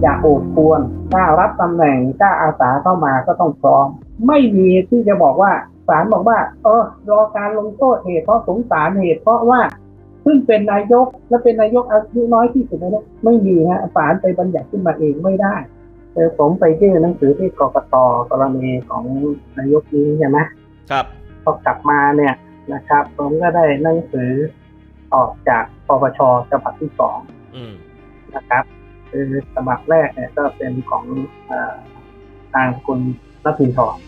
อย่าโอดควรกล้ารับตำแหน่งกล้าอาสาเข้ามาก็ต้องพร้อม ไม่มีที่จะบอกว่าศาลบอกว่า เออรอการลงโทษเหตุเพราะสงสารเหตุเพราะว่าเพิ่งเป็นนายกและเป็นนายกอายุน้อยที่สุดในโลกไม่มีฮะศาลไปบัญญัติขึ้นมาเองไม่ได้แต่ผมไปยื่นหนังสือที่กกตกรณีของนายกนี้ใช่ไหมครับพอกลับมาเนี่ยนะครับ ผมก็ได้หนังสือออกจากปปชฉบับที่สองอืมนะครับ คือฉบับแรกเนี่ยก็เป็นของเออทางคุณนัทพินทร์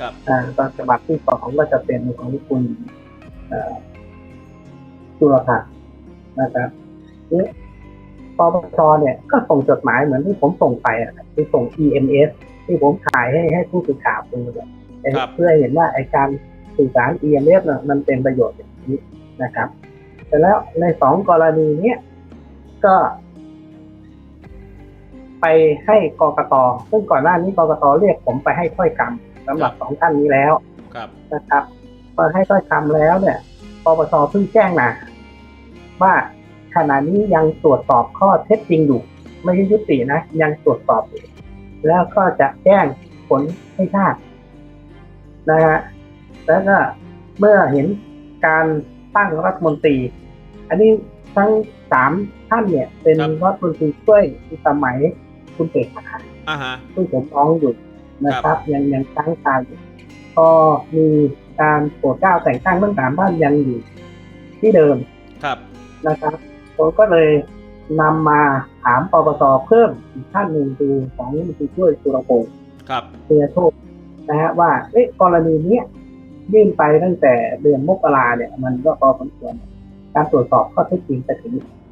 ครับอ่าตอนฉบับที่สองก็จะเป็นของคุณเอ่อจุลพันธ์นะครับนี่ปปชเนี่ยก็ส่งจดหมายเหมือนที่ผมส่งไปอะที่ส่ง EMS ที่ผมถ่ายให้ให้ผู้สื่อข่าวดูเนี่ยเพื่อให้เห็นว่าไอการสื่อสาร EMS เนี่ยมันเป็นประโยชน์อย่างนี้นะครับ แต่แล้วในสองกรณีเนี้ยก็ ไปให้กกตซึ่งก่อนหน้านี้กกตเรียกผมไปให้ถ้อยคำสำหรับสองท่านนี้แล้วครับนะครับพอให้ถ้อยคำแล้วเนี่ยปปชเพิ่งแจ้งมาว่าขณะนี้ยังตรวจสอบข้อเท็จจริงอยู่ ไม่ใช่ยุตินะ ยังตรวจสอบอยู่แล้วก็จะแจ้งผลให้ทราบนะฮะแล้วก็เมื่อเห็นการตั้งรัฐมนตรี อันนี้ทั้งสามท่านเนี่ย เป็นรัฐมนตรีช่วยสมัย คุณเศรษฐาอ่าฮะซึ่งผมร้องอยู่นะครับ ยังยังตั้งตาอยู่ก็มีการโปรดเกล้าแต่งตั้งทั้งสามท่านยังอยู่ที่เดิมครับนะครับผมก็เลยนำมาถามปปสเพิ่มอีกท่านหนึ่งคือของรัฐมนตรีช่วยสุรพงศ์ครับเตียโชคนะฮะว่าเอ๊ะกรณีเนี้ยยื่นไปตั้งแต่เดือนมกราเนี่ย มันก็พอสมควรการตรวจสอบข้อเท็จจริงจะถึงอืมเอ่อ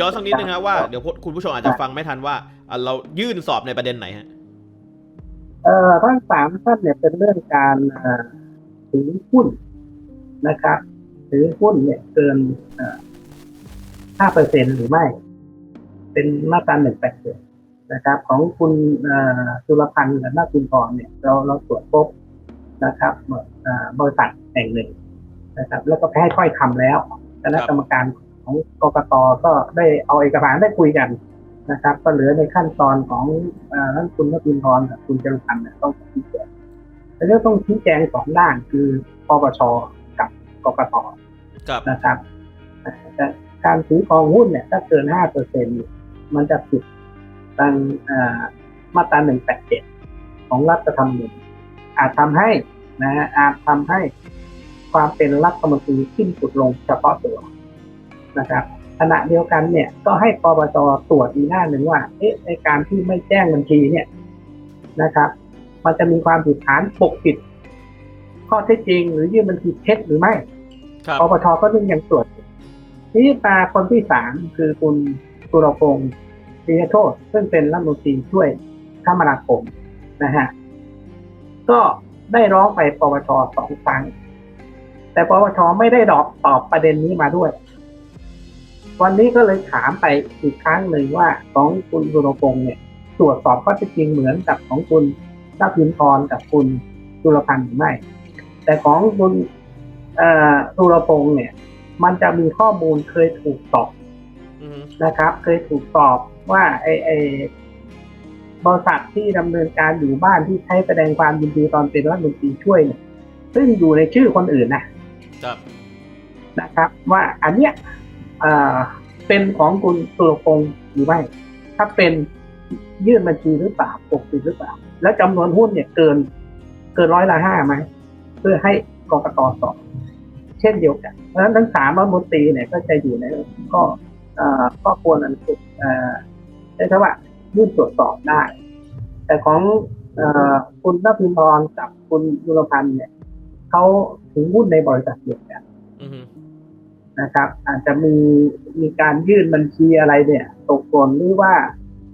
ย้อนสักนิดนึงครับว่าเดี๋ยวคุณผู้ชมอาจจะฟังไม่ทันว่าอะเรายื่นสอบในประเด็นไหนฮะเอ่อทั้งสามท่านเนี่ยเป็นเรื่องการเอ่อถือหุ้นนะครับถือหุ้นเนี่ยเกินห้าเปอร์เซ็นหรือไม่ เป็นมาตราหนึ่งแปดเจ็ดนะครับ ของคุณเอ่อจุลพันธ์กับนาคุณพรเนี่ย เราเราตรวจพบนะครับเอ่อบริษัทแห่งหนึ่งนะครับ แล้วก็แพ้ถ้อยคำแล้วคณะกรรมการ ของกกตก็ได้เอาเอกสารได้คุยกันนะครับ ก็เหลือในขั้นตอนของอท่านคุณนพินทร์กับคุณจรุพันธ์ต้องชี้แจงแล้วก็ต้องชี้แจงสองด้านคือปปชกับกกตครับนะครับการถือครองหุ้นเนี่ยถ้าเกินห้าเปอร์เซ็นมันจะผิดตามมาตราหนึ่งแปดเจ็ดของรัฐธรรมนูญอาจทำให้นะฮะอาจทำให้ความเป็นรัฐมนตรีขึ้นสุดลงเฉพาะตัว นะครับขณะเดียวกันเนี่ยก็ให้ปปชตรวจอีกหน้าหนึ่งว่าเอ๊ะในการที่ไม่แจ้งบัญชีเนี่ยนะครับ มันจะมีความผิดฐานปกปิด ข้อเท็จจริง หรือยื่นบัญชีเท็จหรือไม่ครับปปชก็ยังยังตรวจอยู่ทีนี้ตาคนที่สามคือคุณสุรพงศ์ปิยโชตซึ่งเป็นรัฐมนตรีช่วยคมนาคมนะฮะก็ได้ร้องไปปปชสองครั้งแต่ปปชไม่ได้ดอกตอบประเด็นนี้มาด้วย วันนี้ก็เลยถามไปอีกครั้งหนึ่งว่าของคุณสุรพงศ์เนี่ยตรวจสอบข้อเท็จจริงเหมือนกับของคุณนัพินทรกับคุณจุลพันธ์หรือไม่ แต่ของคุณเอ่อสุรพงศ์เนี่ย มันจะมีข้อมูลเคยถูกสอบอืมนะครับ เคยถูกสอบว่าไอไอบริษัทที่ดำเนินการอยู่บ้านที่ใช้แสดงความยินดีตอนเป็นรัฐมนตรีช่วยเนี่ยซึ่งอยู่ในชื่อคนอื่นนะครับนะครับ ว่าอันเนี้ย เป็นของคุณสุรพงศ์หรือไม่ ถ้าเป็นยื่นบัญชีหรือเปล่าปกปิดหรือเปล่า แล้วจำนวนหุ้นเนี่ยเกิน เกินร้อยละห้าไหมเพื่อให้กรกตสอบเช่นเดียวกัน เพราะฉะนั้นทั้งสามรัฐมนตรีเนี่ยก็จะอยู่ในก็เอ่อก็ควรอันสุดเอ่อใช้คำว่ายื่นตรวจสอบได้ แต่ของอคุณนภินทร์กับคุณยุรพันธ์เนี่ยเขาถือหุ้นในบริษัทเดียวกัน นะครับ อาจจะมีมีการยื่นบัญชีอะไรเนี่ย ตกหล่นหรือว่า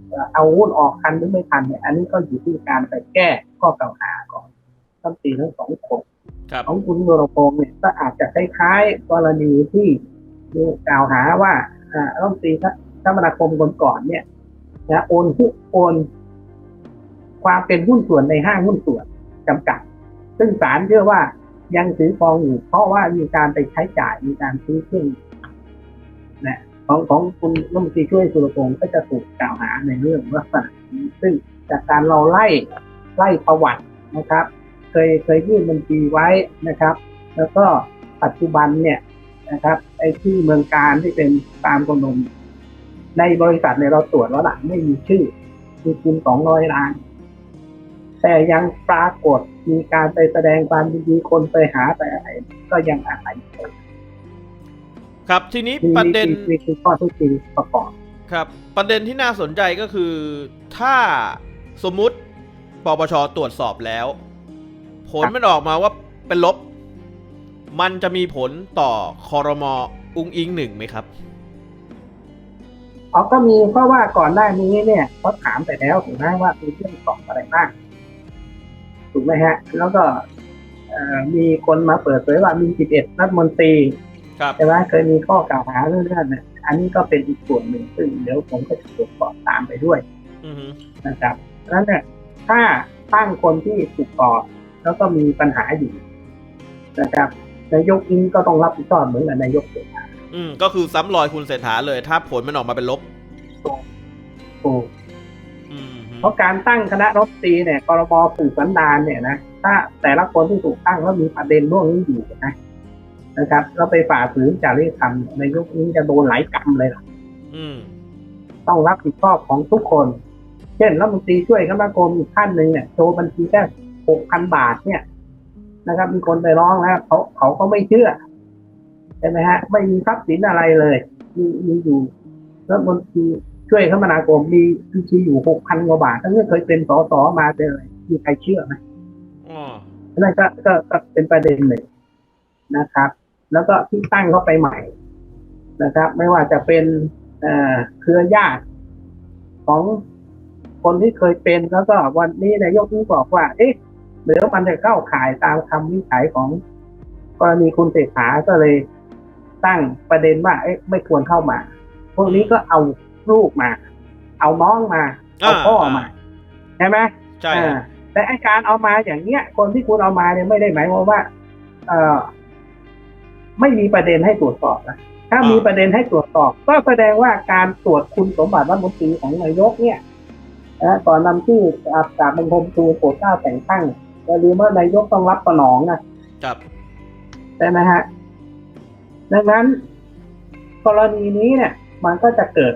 เอ่อเอาหุ้นออกทันหรือไม่ทันเนี่ย อันนี้ก็อยู่ที่การไปแก้ข้อกล่าวหาของทั้งตีทั้งสองคนครับของคุณวรพงศ์เนี่ยก็อาจจะคล้ายๆกรณีที่มีกล่าวหาว่าอ่ารัฐมนตรีคมนาคมคนก่อนเนี่ยนะโอนหุ้นโอน ความเป็นหุ้นส่วนในห้างหุ้นส่วนจำกัด ซึ่งศาลเชื่อว่า ยังถือครองอยู่เพราะว่ามีการไปใช้จ่ายมีการซื้อเครื่องนะของของคุณรัฐมนตรีช่วยสุรพงศ์ก็จะถูกกล่าวหาในเรื่องลักษณะนี้ซึ่งจากการเราไล่ไล่ประวัตินะครับ เคยเคยยื่นบัญชีไว้นะครับ แล้วก็ปัจจุบันเนี่ยนะครับ ไอ้ที่เมืองการที่เป็นตามกนมในบริษัทเนี่ยเราตรวจแล้วล่ะไม่มีชื่อมีคุณสองร้อยล้าน แต่ยังปรากฏมีการไปแสดงความยินดีคนไปหาไปอะไรก็ยังอะไรอยู่ครับทีนี้มีประเด็นมีมีคือข้อเที่จริงประกอบครับ ประเด็นที่น่าสนใจก็คือ ถ้าสมมุติปปชตรวจสอบแล้ว ผลมันออกมาว่าเป็นลบ มันจะมีผลต่อคอรมออุ้งอิงหนึ่งไหมครับอ๋อก็มีเพราะว่าก่อนหน้านี้เนี่ยเขาถามไปแล้วถูกไหมว่ามีเรื่องสอบอะไรบ้าง ถูกไหมฮะ แล้วก็เอ่อมีคนมาเปิดเผยว่ามี 11 รัฐมนตรีครับใช่ไหมเคยมีข้อกล่าวหาเรื่องนั้นเนี่ยอันนี้ก็เป็นอีกส่วนหนึ่งซึ่งเดี๋ยวผมก็จะตรวจสอบตามไปด้วยอือฮึนะครับดังนั้นเนี่ยถ้าตั้งคนที่ถูกสอบแล้วก็มีปัญหาอยู่นะครับนายกอิงก็ต้องรับผิดชอบเหมือนกับนายกเศรษฐาอืมก็คือซ้ำรอยคุณเศรษฐาเลย ถ้าผลมันออกมาเป็นลบถูกอืมฮึ เพราะการตั้งคณะรัฐมนตรีเนี่ยกรบสืบสันดานเนี่ยนะถ้าแต่ละคนที่ถูกตั้งแล้วมีประเด็นร่วงนี้อยู่นะนะครับแล้วไปฝ่าฝืนจริยธรรมนายกอิงจะโดนหลายกรรมเลยล่ะอืมต้องรับผิดชอบของทุกคน เช่นรัฐมนตรีช่วยคมนาคมอีกท่านหนึ่งเนี่ยโชว์บัญชีแค่หกพันบาทเนี่ย นะครับ มีคนไปร้องแล้วเขาเขาก็ไม่เชื่อใช่ไหมฮะ ไม่มีทรัพย์สินอะไรเลย มีมีอยู่รัฐมนตรี ช่วยคมนาคมมีบัญชีอยู่หกพันกว่าบาททั้งที่เคยเป็นสสมาเป็นอะไรมีใครเชื่อไหมอ๋อนั่นก็ก็ก็เป็นประเด็นหนึ่งนะครับ แล้วก็ที่ตั้งเข้าไปใหม่นะครับ ไม่ว่าจะเป็นเอ่อเครือญาติของคนที่เคยเป็นแล้วก็วันนี้นายกนี่บอกว่า เอ๊ะเดี๋ยวมันจะเข้าข่ายตามคำวินิจฉัยของกรณีคุณเศรษฐาก็เลยตั้งประเด็นว่าเอ๊ะไม่ควรเข้ามา พวกนี้ก็เอา ลูกมา เอาน้องมา เอาพ่อมาใช่ไหมใช่อ่าฮะแต่ไอการเอามาอย่างเงี้ย คนที่คุณเอามาเนี่ยไม่ได้หมายความว่า เออไม่มีประเด็นให้ตรวจสอบนะถ้ามีประเด็นให้ตรวจสอบ ก็แสดงว่าการตรวจคุณสมบัติรัฐมนตรีของนายกเนี่ยนะก่อนนำชื่ออาจารย์บังคมทูลโปรดเกล้าแต่งตั้งอย่าลืมว่านายกต้องรับสนองนะครับใช่ไหมฮะ ดังนั้น กรณีนี้เนี่ย มันก็จะเกิด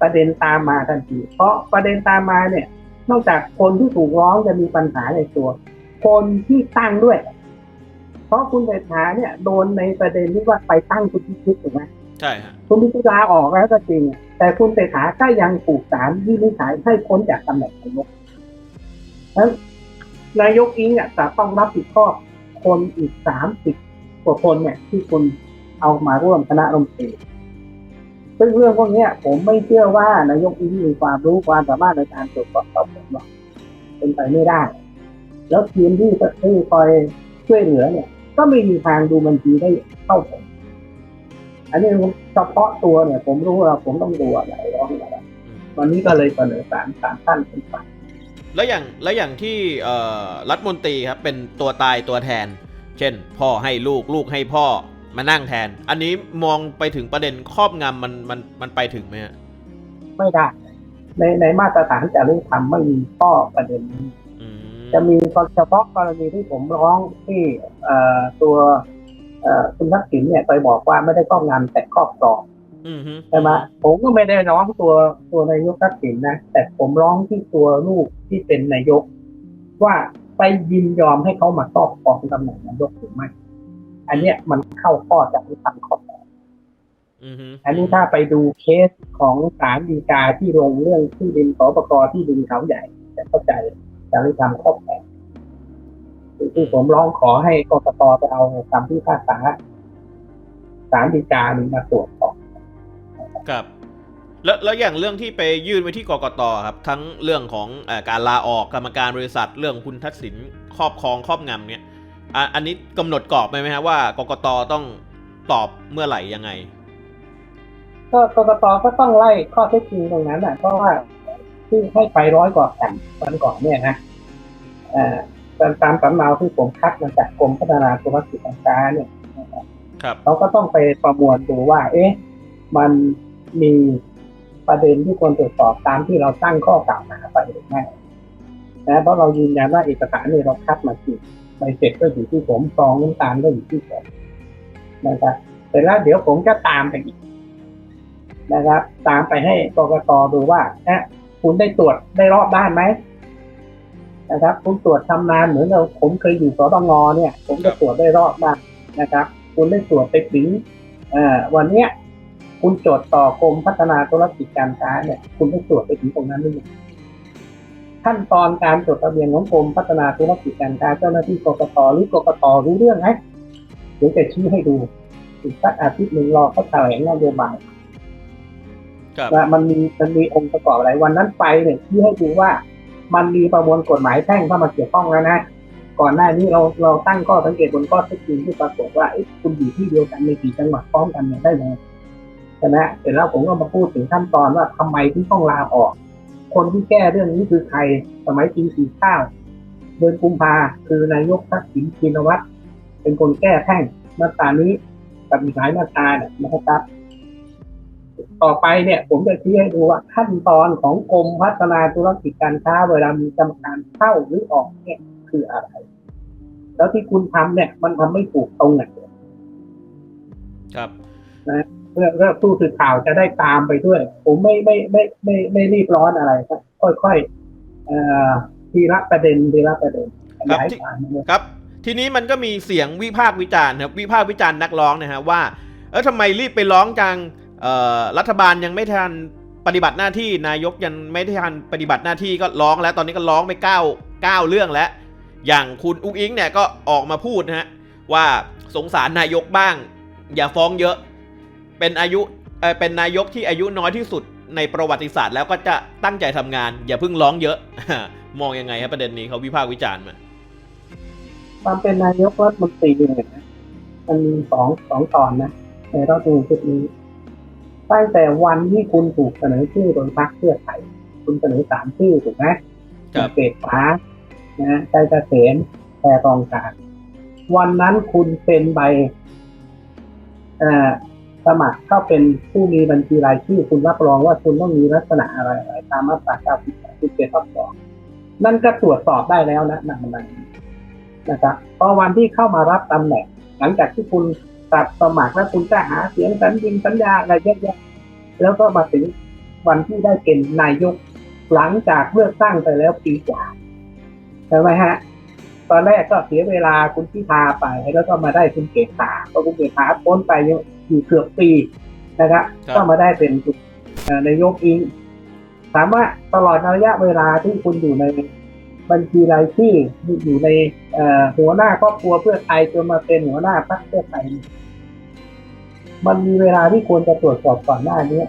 ประเด็นตามมาทันที เพราะประเด็นตามมาเนี่ย นอกจากคนที่ถูกร้องจะมีปัญหาในตัว คนที่ตั้งด้วย เพราะคุณเศรษฐาเนี่ยโดนในประเด็นที่ว่าไปตั้งคุณพิชิตถูกไหมใช่ฮะคุณพิชิตลาออกแล้วก็จริง แต่คุณเศรษฐาก็ยังถูกศาลวินิจฉัยให้พ้นจากตำแหน่งนายกนั้นนายกอิงอะจะต้องรับผิดชอบคนอีกสามสิบกว่าคนเนี่ยที่คุณเอามาร่วมคณะรัฐมนตรี ซึ่งเรื่องพวกนี้ผมไม่เชื่อว่านายกอิงมีความรู้ความสามารถในการตรวจสอบสอบสวนหรอกเป็นไปไม่ได้ แล้วทีมที่ที่คอยช่วยเหลือเนี่ย ก็ไม่มีทางดูบัญชีได้เท่าผมอันนี้เฉพาะตัวเนี่ย ผมรู้ว่าผมต้องดูอะไรร้องอะไรอืมวันนี้ก็เลยเสนอสารสารท่านเป็นไปแล้วอย่างแล้วอย่างที่รัฐมนตรีครับเป็นตัวตายตัวแทน เช่น พ่อให้ลูกลูกให้พ่อ มานั่งแทน อันนี้มองไปถึงประเด็นครอบงำมันมันมันไปถึงไหมฮะไม่ได้ ในในมาตรฐานจริยธรรมไม่มีข้อประเด็นนี้อืมจะมีเฉพาะกรณีที่ผมร้องที่เอ่อตัวเอ่อคุณทักษิณเนี่ยไปบอกว่าไม่ได้ครอบงำแต่ครอบครองอืมฮึใช่ไหมผมก็ไม่ได้ร้องตัวตัวนายกทักษิณนะแต่ผมร้องที่ตัวลูกที่เป็นนายก ว่าไปยินยอมให้เขามาครอบครองตำแหน่งนายกหรือไม่ อันเนี้ยมันเข้าข้อจากที่ทำข้ออืมฮึอันนี้ถ้าไปดูเคสของศาลฎีกาที่ลงเรื่องที่ดินสปกที่ดินเขาใหญ่จะเข้าใจจริยธรรมข้อแปดที่ผมร้องขอให้กกตไปเอาคำพิพากษาศาลฎีกานี้มาตรวจสอบครับแล้วแล้วอย่างเรื่องที่ไปยื่นไว้ที่กกตครับ ทั้งเรื่องของเออการลาออกกรรมการบริษัทเรื่องคุณทักษิณครอบครองครอบงำเนี่ย อะอันนี้กำหนดกรอบไหมไหมฮะว่ากกตต้องตอบเมื่อไหร่ยังไง ก็กกตก็ต้องไล่ข้อเท็จจริงตรงนั้นอะเพราะว่าที่ให้ไปร้อยกว่าแผ่นวันก่อนเนี่ยนะเอ่อตามตามสำเนาที่ผมคัดมาจากกรมพัฒนาธุรกิจการค้าเนี่ยครับเขาก็ต้องไปประมวลดูว่า เอ๊ะ มันมีประเด็นที่ควรตรวจสอบตามที่เราตั้งข้อกล่าวหาไปหรือไม่นะเพราะเรายืนยันว่าเอกสารเนี่ยเราคัดมาจริง ใบเสร็จก็อยู่ที่ผมซองน้ำตาลก็อยู่ที่ผมนะครับเสร็จแล้วเดี๋ยวผมจะตามไปอีกนะครับ ตามไปให้กรกตดูว่านะคุณได้ตรวจได้รอบด้านไหมนะครับ คุณตรวจทำนานเหมือนเราผมเคยอยู่สตงเนี่ย ผมจะตรวจได้รอบด้านนะครับ คุณได้ตรวจไปถึงวันเนี้ยคุณจทย์ต่อกรมพัฒนาธุรกิจการค้าเนี่ย คุณได้ตรวจไปถึงตรงนั้นหรือยัง ขั้นตอนการจดทะเบียนของกรมพัฒนาธุรกิจการค้าเจ้าหน้าที่กกตหรือกกตรู้เรื่องไหมเดี๋ยวจะชี้ให้ดูอีกสักอาทิตย์หนึ่งรอเขาแถลงนโยบายครับว่ามันมีมันมีองค์ประกอบอะไร วันนั้นไปเนี่ยชี้ให้ดูว่า มันมีประมวลกฎหมายแพ่งเข้ามาเกี่ยวข้องแล้วนะก่อนหน้านี้เราเราตั้งข้อสังเกตบนข้อเท็จจริงที่ปรากฏว่าเอ๊ะคุณอยู่ที่เดียวกันในกี่จังหวัดพร้อมกันเนี่ยได้ยังไงใช่ไหมเสร็จแล้วผมก็มาพูดถึงขั้นตอนว่าทำไมที่ต้องลาออก คนที่แก้เรื่องนี้คือใคร สมัยจีนสีข้าวเดือนกุมภาคือนายกทักษิณชินวัตรเป็นคนแก้แพ่งมาตรานี้กับอีกหลายมาตราเนี่ยนะครับ ต่อไปเนี่ย ผมจะชี้ให้ดูว่าขั้นตอนของกรมพัฒนาธุรกิจการค้าเวลามีกรรมการเข้าหรือออกเนี่ยคืออะไร แล้วที่คุณทำเนี่ย มันทำไม่ถูกตรงไหนครับ เพื่อเพื่อผู้สื่อข่าวจะได้ตามไปด้วย ผมไม่ไม่ไม่ไม่ไม่รีบร้อนอะไรครับค่อยๆเอ่อทีละประเด็นทีละประเด็นขยายความนะครับครับ ทีนี้มันก็มีเสียงวิพากษ์วิจารณ์ครับวิพากษ์วิจารณ์นักร้องนะฮะว่า เออทำไมรีบไปร้องจังเอ่อรัฐบาลยังไม่ทันปฏิบัติหน้าที่นายกยังไม่ได้ทันปฏิบัติหน้าที่ก็ร้องแล้วตอนนี้ก็ร้องไปเก้าเก้าเรื่องแล้ว อย่างคุณอุ้งอิงเนี่ยก็ออกมาพูดนะฮะว่าสงสารนายกบ้าง อย่าฟ้องเยอะ เป็นอายุเออเป็นนายกที่อายุน้อยที่สุดในประวัติศาสตร์แล้วก็จะตั้งใจทำงาน อย่าเพิ่งร้องเยอะ มองยังไงครับประเด็นนี้เขาวิพากษ์วิจารณ์มาความเป็นนายกรัฐมนตรีเนี่ยนะมันมีสองสองตอนนะในรัฐธรรมนูญชุดนี้ตั้งแต่วันที่คุณถูกเสนอชื่อโดยพรรคเพื่อไทยคุณเสนอสามชื่อถูกไหมครับเกตฟ้านะใจเกษมแพรทองการ วันนั้นคุณเป็นใบเอ่อ สมัครเข้าเป็นผู้มีบัญชีรายชื่อคุณรับรองว่าคุณต้องมีลักษณะอะไรอะไรตามมาตราเก้าสิบคุณเจ็ดทับสองนั่นก็ตรวจสอบได้แล้วนะนั่นมันนะครับพอวันที่เข้ามารับตำแหน่ง หลังจากที่คุณตัดสมัครแล้วคุณก็หาเสียงสัญญิงสัญญาอะไรเยอะแยะแล้วก็มาถึงวันที่ได้เป็นนายกหลังจากเลือกตั้งไปแล้วปีกว่าใช่ไหมฮะตอนแรกก็เสียเวลาคุณพิธาไปแล้วก็มาได้คุณเกษาพอคุณเกษาพ้นไป อยู่เกือบปีนะครับครับก็มาได้เป็นเอ่อนายกอิงถามว่าตลอดระยะเวลาที่คุณอยู่ในบัญชีรายชื่ออยู่ในเอ่อหัวหน้าครอบครัวเพื่อไทยจนมาเป็นหัวหน้าพรรคเพื่อไทยเนี่ยมันมีเวลาที่ควรจะตรวจสอบก่อนหน้านี้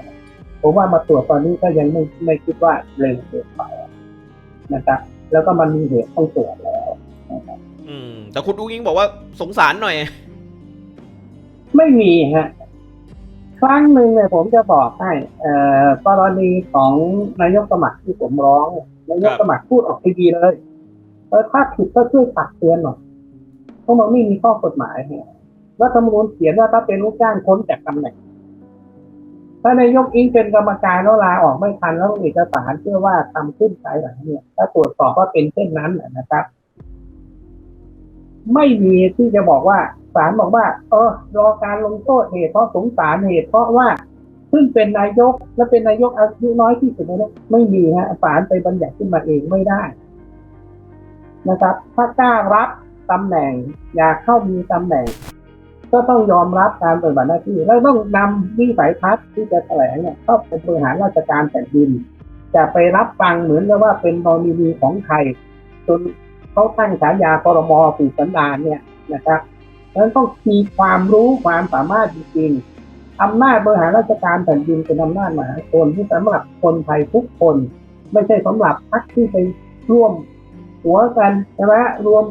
ผมว่ามาตรวจตอนนี้ก็ยังไม่ไม่คิดว่าเร็วเกินไปนะครับ แล้วก็มันมีเหตุต้องตรวจแล้วนะครับ อืม แต่คุณอุ้งอิงบอกว่าสงสารหน่อย ไม่มีฮะครั้งหนึ่งเนี่ยผมจะบอกให้เอ่อกรณีของนายกสมัครที่ผมร้องนายกสมัครพูดออกทีวีเลยเออถ้าผิดก็ช่วยตักเตือนหน่อยเพราะมันไม่มีข้อกฎหมายเนี่ยรัฐธรรมนูญเขียนว่าถ้าเป็นลูกจ้างพ้นจากตำแหน่งถ้านายกอิงเป็นกรรมการแล้วลาออกไม่ทันแล้วเอกสารเชื่อว่าทำขึ้นภายหลังเนี่ย ถ้าตรวจสอบว่าเป็นเช่นนั้นนะครับ ไม่มีที่จะบอกว่า ศาลบอกว่า เออ รอการลงโทษเหตุเพราะสงสารเหตุเพราะว่าเพิ่งเป็นนายกและเป็นนายกอายุน้อยที่สุดในโลกไม่มีฮะศาลไปบัญญัติขึ้นมาเองไม่ได้ นะครับ ถ้ากล้ารับตำแหน่ง อยากเข้ามีตำแหน่ง ก็ต้องยอมรับการปฏิบัติหน้าที่ แล้วต้องนำวิสัยทัศน์ที่จะแถลงเนี่ยเข้าไปบริหารราชการแผ่นดินจะไปรับฟังเหมือนกับว่าเป็นนอมินีของใครจนเขาตั้งฉายาคอรมอปีสันดานเนี่ยนะครับ ดังนั้นต้องมีความรู้ความสามารถจริงๆอำนาจบริหารราชการแผ่นดินเป็นอำนาจมหาชนที่สำหรับคนไทยทุกคน ไม่ใช่สำหรับพรรคที่ไปร่วมหัวกันใช่ไหมรวม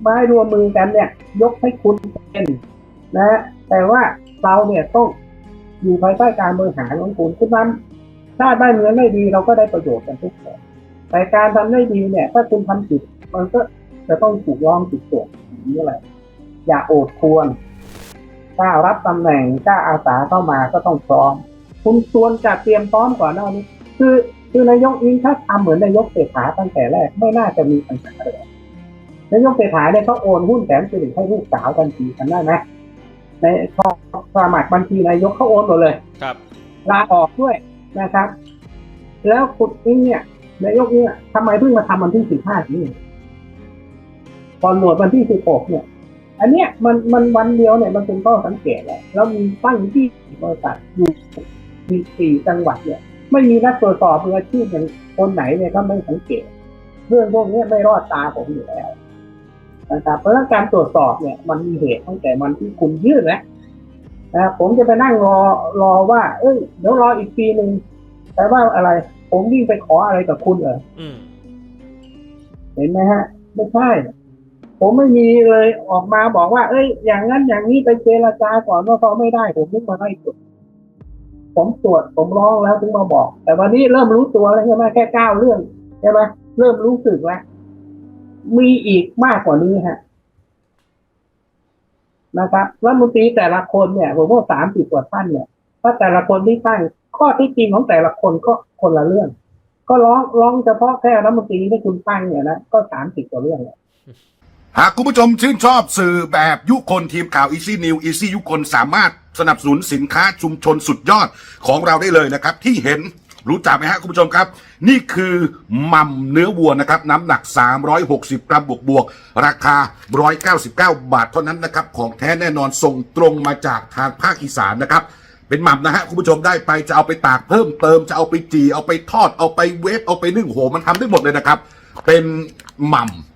ไม้รวมมือกันเนี่ย ยกให้คุณเป็นนะฮะแต่ว่าเราเนี่ยต้องอยู่ภายใต้การบริหารของคุณคุณนั้นถ้าได้เงินไม่ดีเราก็ได้ประโยชน์กันทุกคนแต่การทำได้ดีเนี่ย ถ้าคุณทำผิดมันก็จะต้องถูกร้องถูกตรวจอย่างนี้แหละ อย่าโอดควรกล้ารับตำแหน่งกล้าอาสาเข้ามาก็ต้องพร้อม คุณควรจะเตรียมพร้อมก่อนหน้านี้ คือคือนายกอิงถ้าทำเหมือนนายกเศรษฐาตั้งแต่แรกไม่น่าจะมีปัญหาเลยนายกเศรษฐาเนี่ยเขาโอนหุ้นแสนสิริให้ลูกสาวทันทีกันได้ไหมในพอสมัครบัญชีนายกเขาโอนหมดเลย ครับลาออกด้วยนะครับ แล้วคุณอิงเนี่ยนายกเนี่ยทำไมเพิ่งมาทำวันที่สิบห้านี่ตอนโหวตวันที่สิบหกเนี่ย อันเนี้ยมันมันวันเดียวเนี่ยมันเป็นข้อสังเกตแหละแล้วมีตั้งที่บริษัทอยู่มีสี่จังหวัดเนี่ย ไม่มีนักตรวจสอบมืออาชีพอย่างคนไหนเนี่ยก็ไม่สังเกต เรื่องพวกเนี้ยไม่รอดตาผมอยู่แล้วนะครับเพราะฉะนั้นการตรวจสอบเนี่ย มันมีเหตุตั้งแต่วันที่คุณยื่นแล้วนะครับผมจะไปนั่งรอรอว่า เอ้ยเดี๋ยวรออีกปีหนึ่งแต่ว่าอะไร ผมวิ่งไปขออะไรกับคุณเหรออืมเห็นไหมฮะ ไม่ใช่ ผมไม่มีเลยออกมาบอกว่า เอ้ย อย่างนั้นอย่างนี้ไปเจรจาก่อนว่าเขาไม่ได้ ผมถึงมาให้ตรวจผมตรวจผมร้องแล้วถึงมาบอก แต่วันนี้เริ่มรู้ตัวแล้วใช่ไหมแค่เก้าเรื่องใช่ไหมเริ่มรู้สึกแล้วมีอีกมากกว่านี้ฮะนะครับรัฐมนตรีแต่ละคนเนี่ยผมว่าสามสิบกว่าท่านเนี่ย ถ้าแต่ละคนที่ตั้งข้อที่จริงของแต่ละคนก็คนละเรื่อง ก็ร้องร้องเฉพาะแค่รัฐมนตรีที่คุณตั้งเนี่ยนะก็สามสิบกว่าเรื่อง หากคุณผู้ชมชื่นชอบสื่อแบบยุคนทีมข่าว Easy New Easy ยุคนสามารถสนับสนุนสินค้าชุมชนสุดยอดของเราได้เลยนะครับ ที่เห็นรู้จักไหมฮะคุณผู้ชมครับ นี่คือหมัมเนื้อวัวนะครับ น้ำหนัก 360 กรัมบวกบวกราคา 199 บาทเท่านั้นนะครับ ของแท้แน่นอนส่งตรงมาจากทางภาคอีสานนะครับ เป็นหม่ำนะฮะคุณผู้ชมได้ไปจะเอาไปตากเพิ่มเติมจะเอาไปจีเอาไปทอดเอาไปเวฟเอาไปนึ่งโหมันทำได้หมดเลยนะครับ เป็นหม่ำ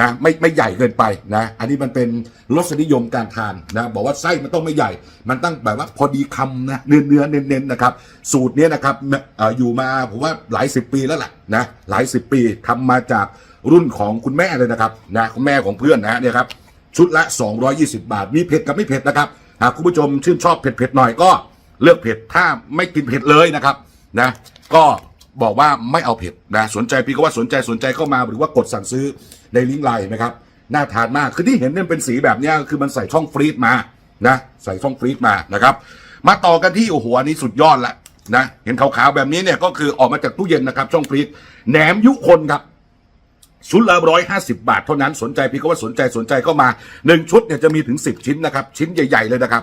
นะไม่ไม่ใหญ่เกินไปนะอันนี้มันเป็นรสนิยมการทานนะบอกว่าไส้มันต้องไม่ใหญ่ มันต้องแบบว่าพอดีคำนะเนื้อเนื้อเน้นๆนะครับ สูตรนี้นะครับออยู่มาผมว่าหลายสิบปีแล้วแหละนะหลายสิบปีทำมาจากรุ่นของคุณแม่เลยนะครับนะคุณแม่ของเพื่อนนะฮะเนี่ยครับชุดละ 220 บาท มีเผ็ดกับไม่เผ็ดนะครับหากคุณผู้ชมชื่นชอบเผ็ดๆหน่อยก็เลือกเผ็ดถ้าไม่กินเผ็ดเลยนะครับนะก็บอกว่าไม่เอาเผ็ดนะสนใจพี่ก็ว่าสนใจสนใจเข้ามาหรือว่ากดสั่งซื้อ ในลิงก์ไลน์นะครับน่าทานมากคือที่เห็นเนี่ยเป็นสีแบบนี้คือมันใส่ช่องฟรีซมานะใส่ช่องฟรีซมานะครับมาต่อกันที่โอ้โหอันนี้สุดยอดละนะเห็นขาวๆแบบนี้เนี่ยก็คือออกมาจากตู้เย็นนะครับ ช่องฟรีซแหนมยุคนครับชุดละร้อยห้าสิบาทเท่านั้นสนใจพี่ก็ว่าสนใจสนใจเข้ามาหนึ่งชุดเนี่ยจะมีถึงสิบชิ้นนะครับ ชิ้นใหญ่ ๆ เลยนะครับ